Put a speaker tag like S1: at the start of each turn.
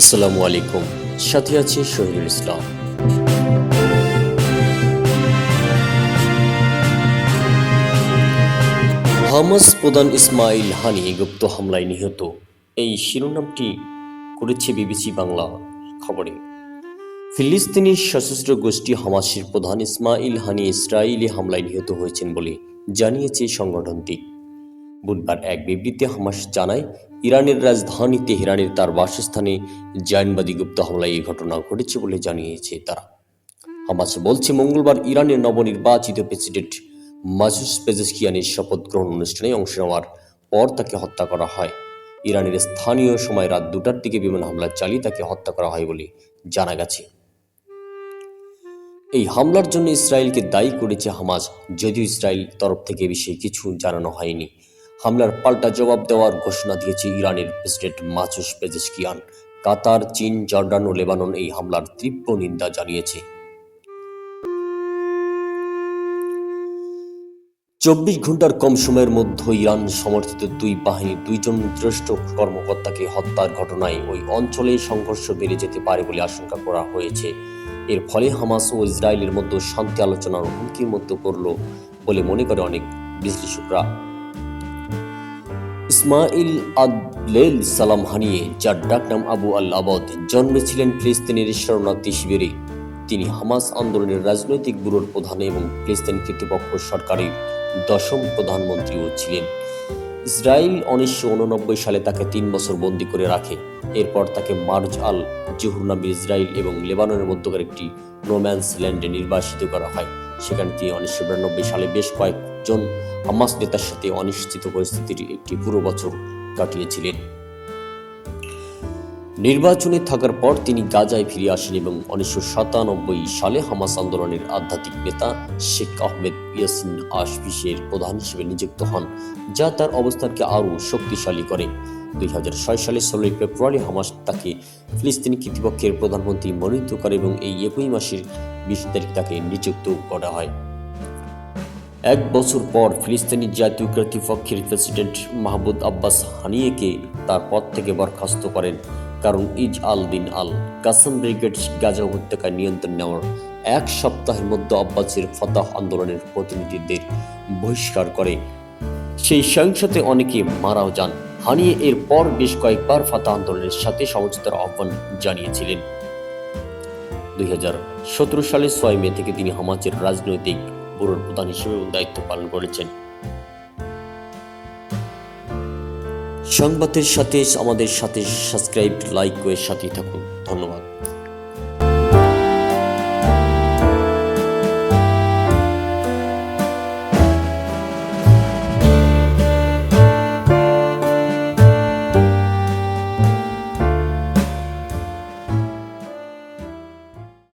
S1: আসসালামু আলাইকুম। সাথে আছে শহীদুল ইসলাম। হামাস প্রধান ইসমাইল হানি গুপ্ত হামলায় নিহত। এই শিরোনামটি করেছে বিবিসি বাংলা খবরে। ফিলিস্তিনি সশস্ত্র গোষ্ঠী হামাসের প্রধান ইসমাইল হানি ইসরায়েলি হামলায় নিহত হয়েছেন বলে জানিয়েছে সংগঠনটি। বুধবার এক বিবৃতি হামাস জানায়, ইরানের রাজধানী তেহরানের তার বাসস্থানে জায়নবাদী গুপ্ত হামলায় এই ঘটনা ঘটেছে বলে জানিয়েছে তারা। হামাস বলছে, মঙ্গলবার ইরানের নবনির্বাচিত প্রেসিডেন্ট মাজুস পেজেসকিয়ানের শপথ গ্রহণ অনুষ্ঠানে অংশ নেওয়ার পর তাকে হত্যা করা হয়। ইরানের স্থানীয় সময় রাত দুটার দিকে বিমান হামলা চালিয়ে তাকে হত্যা করা হয় বলে জানা গেছে। এই হামলার জন্য ইসরায়েলকে দায়ী করেছে হামাজ যদিও ইসরায়েল তরফ থেকে বিষয়ে কিছু জানানো হয়নি। হামলার পাল্টা জবাব দেওয়ার ঘোষণা দিয়েছে ইরানের প্রেসিডেন্ট মাচুস পেজেশকিয়ান। কাতার, চীন, জর্ডান ও লেবানন এই হামলার তীব্র নিন্দা জানিয়েছে। চব্বিশ ঘণ্টার কম সময়ের মধ্যে ইরান সমর্থিত দুই বাহিনী দুইজন জ্যেষ্ঠ কর্মকর্তাকে হত্যার ঘটনায় ওই অঞ্চলে সংঘর্ষ বেড়ে যেতে পারে বলে আশঙ্কা করা হয়েছে। এর ফলে হামাস ও ইসরায়েলের মধ্যে শান্তি আলোচনার হুমকির মধ্যে পড়ল বলে মনে করে অনেক বিশ্লেষকরা। ইসমাইল আদলেল সালাম হানিয়ে, যার ডাকনাম আবু আল আবদ জন্মেছিলেন ফিলিস্তিনের শরণার্থী শিবিরে। তিনি হামাস আন্দোলনের রাজনৈতিক ব্যুরোর প্রধান এবং ফিলিস্তিন কর্তৃপক্ষ সরকারের দশম প্রধানমন্ত্রীও ছিলেন। ইসরায়েল উনিশশো উননব্বই সালে তাকে তিন বছর বন্দি করে রাখে। এরপর তাকে মার্জ আল জহুর নামে ইসরায়েল এবং লেবাননের মধ্যকার একটি রোম্যান্স ল্যান্ডে নির্বাসিত করা হয়। সেখানে তিনি উনিশশো বিরানব্বই সালে বেশ কয়েকজন হামাস নেতার সাথে অনিশ্চিত পরিস্থিতির একটি পুরো বছর কাটিয়েছিলেন। নির্বাচনে থাকার পর তিনি গাজায় ফিরে আসেন এবং উনিশশো সাতানব্বই সালে হামাস আন্দোলনের আধ্যাত্মিক নেতা শেখ আহমেদ ইয়াসিন আশফিসের প্রধান হিসেবে নিযুক্ত হন, যা তার অবস্থানকে আরও শক্তিশালী করে। দুই হাজার ছয় সালে ষোলোই ফেব্রুয়ারি হামাস তাকে ফিলিস্তিনি কর্তৃপক্ষের প্রধানমন্ত্রী মনোনীত করে এবং এই একই মাসের বিশ তারিখ তাকে নিযুক্ত করা হয়। এক বছর পর ফিলিস্তিনি জাতীয় কর্তৃপক্ষের প্রেসিডেন্ট মাহমুদ আব্বাস হানিয়েকে তার পদ থেকে বরখাস্ত করেন কারণ ইজ আল দিন আল কাসাম ব্রিগেড গাজা উপত্যকায় নিয়ন্ত্রণ নেওয়ার এক সপ্তাহের মধ্যে আব্বাসের ফতাহ আন্দোলনের প্রতিনিধিদের বহিষ্কার করে। সেই সহিংসতে অনেকে মারাও যান। হানিয়ে এর পর বেশ কয়েকবার ফাতা আন্দোলনের সাথে সমঝোতার আহ্বান জানিয়েছিলেন। দুই সালে ছয় মে থেকে তিনি হামাজের রাজনৈতিক ব্যুরোর প্রধান হিসেবে দায়িত্ব পালন করেছেন। সংবাদের সাথে আমাদের সাথে সাবস্ক্রাইব, লাইক করে সাথেই থাকুন। ধন্যবাদ।